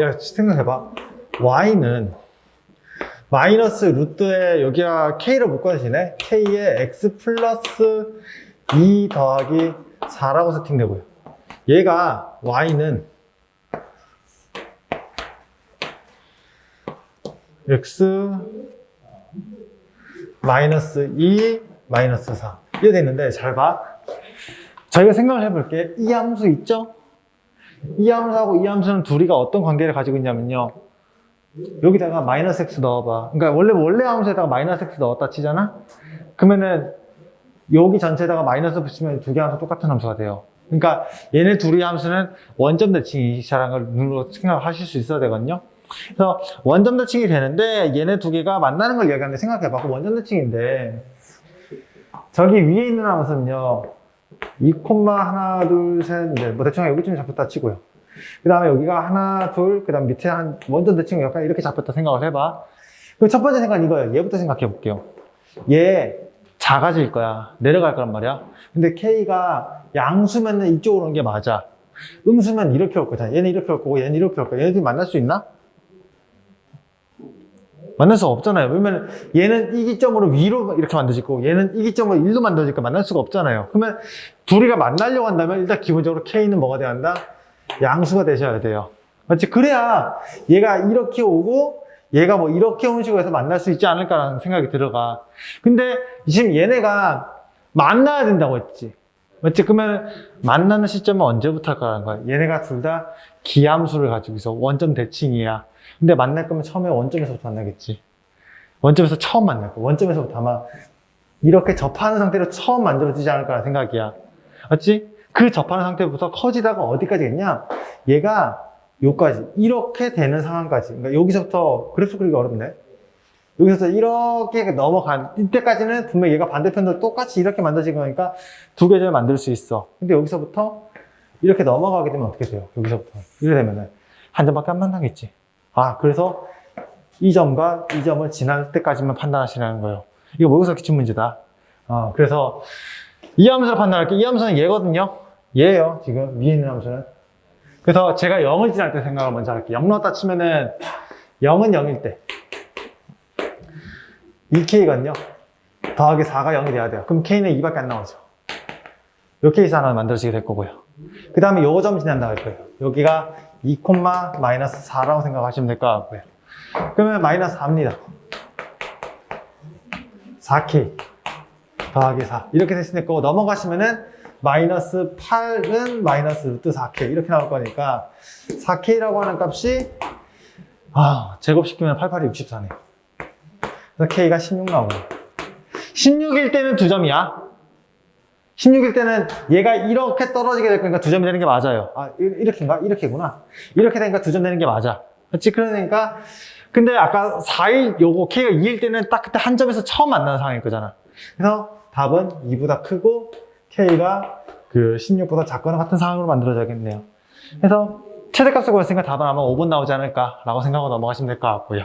야, 생각해봐. y는 마이너스 루트에 여기가 k를 묶어주시네. k에 x 플러스 2 더하기 4라고 세팅되고요. 얘가 y는 x 마이너스 2 마이너스 4 이렇게 됐는데 잘 봐. 저희가 생각을 해볼게. 이 함수 있죠? 이 함수하고 이 함수는 둘이가 어떤 관계를 가지고 있냐면요. 여기다가 마이너스 x 넣어봐. 그러니까 원래 원래 함수에다가 마이너스 x 넣었다 치잖아. 그러면은 여기 전체에다가 마이너스 붙이면 두 개 함수 똑같은 함수가 돼요. 그러니까 얘네 둘이 함수는 원점 대칭이 자라는 걸 눈으로 생각하실 수 있어야 되거든요. 그래서 원점 대칭이 되는데 얘네 두 개가 만나는 걸 얘기하는데 생각해봐. 그 원점 대칭인데 저기 위에 있는 함수는요. 2 콤마 하나 둘셋 넷. 뭐 대충 여기쯤 잡혔다 치고요. 그 다음에 여기가 하나 둘. 그 다음 밑에 한 원점 대칭 약간 이렇게 잡혔다 생각을 해봐. 그럼 첫 번째 생각은 이거예요. 얘부터 생각해 볼게요. 얘 작아질 거야. 내려갈 거란 말이야. 근데 K가 양수면은 이쪽으로 온 게 맞아. 음수면 이렇게 올 거잖아. 얘는 이렇게 올 거고 얘는 이렇게 올 거야. 얘네들이 만날 수 있나? 만날 수가 없잖아요. 왜냐면 얘는 이 기점으로 위로 이렇게 만들어지고 얘는 이 기점으로 일로 만들어지니까 만날 수가 없잖아요. 그러면 둘이가 만나려고 한다면 일단 기본적으로 K는 뭐가 돼야 한다? 양수가 되셔야 돼요. 맞지? 그래야 얘가 이렇게 오고 얘가 뭐 이렇게 온 식으로 해서 만날 수 있지 않을까라는 생각이 들어가. 근데 지금 얘네가 만나야 된다고 했지. 맞지? 그러면 만나는 시점은 언제부터 할까라는 거야. 얘네가 둘 다 기함수를 가지고 있어. 원점 대칭이야. 근데 만날 거면 처음에 원점에서부터 만나겠지. 원점에서 처음 만날 거야. 원점에서부터 아마 이렇게 접하는 상태로 처음 만들어지지 않을까라는 생각이야. 맞지? 그 접하는 상태부터 커지다가 어디까지 겠냐? 얘가 요까지 이렇게 되는 상황까지. 그러니까 여기서부터 그래프 그리기 어렵네. 여기서 이렇게 넘어간 이때까지는 분명 얘가 반대편도 똑같이 이렇게 만들어진 거니까 두 개점을 만들 수 있어. 근데 여기서부터 이렇게 넘어가게 되면 어떻게 돼요? 여기서부터 이렇게 되면은 한 점밖에 안 만나겠지. 아 그래서 이 점과 이 점을 지날 때까지만 판단하시라는 거예요. 이거 모의고사 기출 문제다. 어, 그래서 이 함수를 판단할게. 이 함수는 얘거든요. 얘예요. 지금 위에 있는 함수는. 그래서 제가 0을 지날 때 생각을 먼저 할게요. 0 넣었다 치면은 0은 0일 때 2K거든요. 더하기 4가 0이 돼야 돼요. 그럼 K는 2밖에 안 나오죠. 요 케이스 하나 만들어지게 될 거고요. 그 다음에 요점 지난다 할 거예요. 여기가 2, 마이너스 4라고 생각하시면 될 것 같고요. 그러면 마이너스 4입니다. 4K 더하기 4 이렇게 됐으니까 넘어가시면은 마이너스 8은 마이너스 루트 4K 이렇게 나올 거니까 4K라고 하는 값이 아 제곱시키면 88이 64네요. 그래서 K가 16 나오고 16일 때는 두 점이야. 16일 때는 얘가 이렇게 떨어지게 될 거니까 두 점이 되는 게 맞아요. 아, 이- 이렇게인가? 이렇게구나. 이렇게 되니까 두 점 되는 게 맞아. 그렇지? 그러니까 근데 아까 4일 요거 K가 2일 때는 딱 그때 한 점에서 처음 만나는 상황일 거잖아. 그래서 답은 2보다 크고 K가 그 16보다 작거나 같은 상황으로 만들어져야겠네요. 그래서 최대값을 구했으니까 답은 아마 5번 나오지 않을까라고 생각하고 넘어가시면 될 것 같고요.